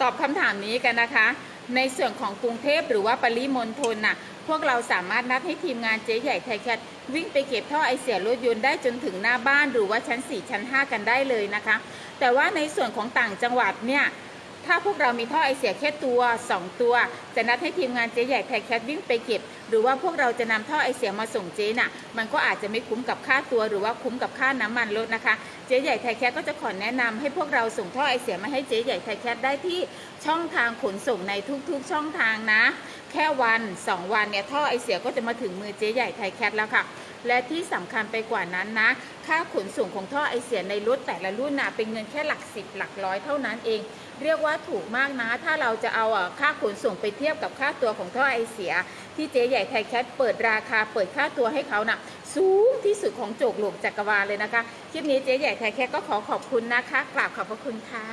ตอบคำถามนี้กันนะคะ ในส่วนของกรุงเทพหรือว่าปริมณฑลน่ะพวกเราสามารถนัดให้ทีมงานเจ๊ใหญ่ไทยแคทวิ่งไปเก็บท่อไอเสียรถยนต์ได้จนถึงหน้าบ้านหรือว่าชั้น 4 ชั้น 5 กันได้เลยนะคะ แต่ว่าในส่วนของต่างจังหวัดเนี่ย ถ้าพวกเรามีท่อไอเสียแค่ตัว 2 ตัว จะนัดให้ทีมงานเจ๊ใหญ่ไทยแคทวิ่งไปเก็บ หรือว่าพวกเราจะนำท่อไอเสียมาส่งเจ๊น่ะ มันก็อาจจะไม่คุ้มกับค่าตัว หรือว่าคุ้มกับค่าน้ำมันรถนะคะ เจ๊ใหญ่ไทยแคทก็จะขอแนะนำให้พวกเราส่งท่อไอเสียมาให้เจ๊ใหญ่ไทยแคทได้ที่ช่องทางขนส่งในทุกๆ ช่องทางนะ แค่วัน 2 วันเนี่ยท่อไอเสียก็จะมาถึงมือเจ๊ใหญ่ไทยแคทแล้วค่ะ และที่สำคัญไปกว่านั้นนะ ค่าขนส่งของท่อไอเสียในรถแต่ละรุ่นนะเป็นเงินแค่หลักสิบหลักร้อยเท่านั้นเอง เรียกว่าถูกมากนะ ถ้าเราจะเอาค่าขนส่งไปเทียบกับค่าตัวของท่อไอเสีย ที่เจ๊ใหญ่ไทยแคทเปิดราคาเปิดค่าตัวให้เขาน่ะสูงที่สุดของโจกโลกจักรวาลเลยนะคะ คลิปนี้เจ๊ใหญ่ไทยแคทก็ขอขอบคุณนะคะ กราบขอบพระคุณค่ะ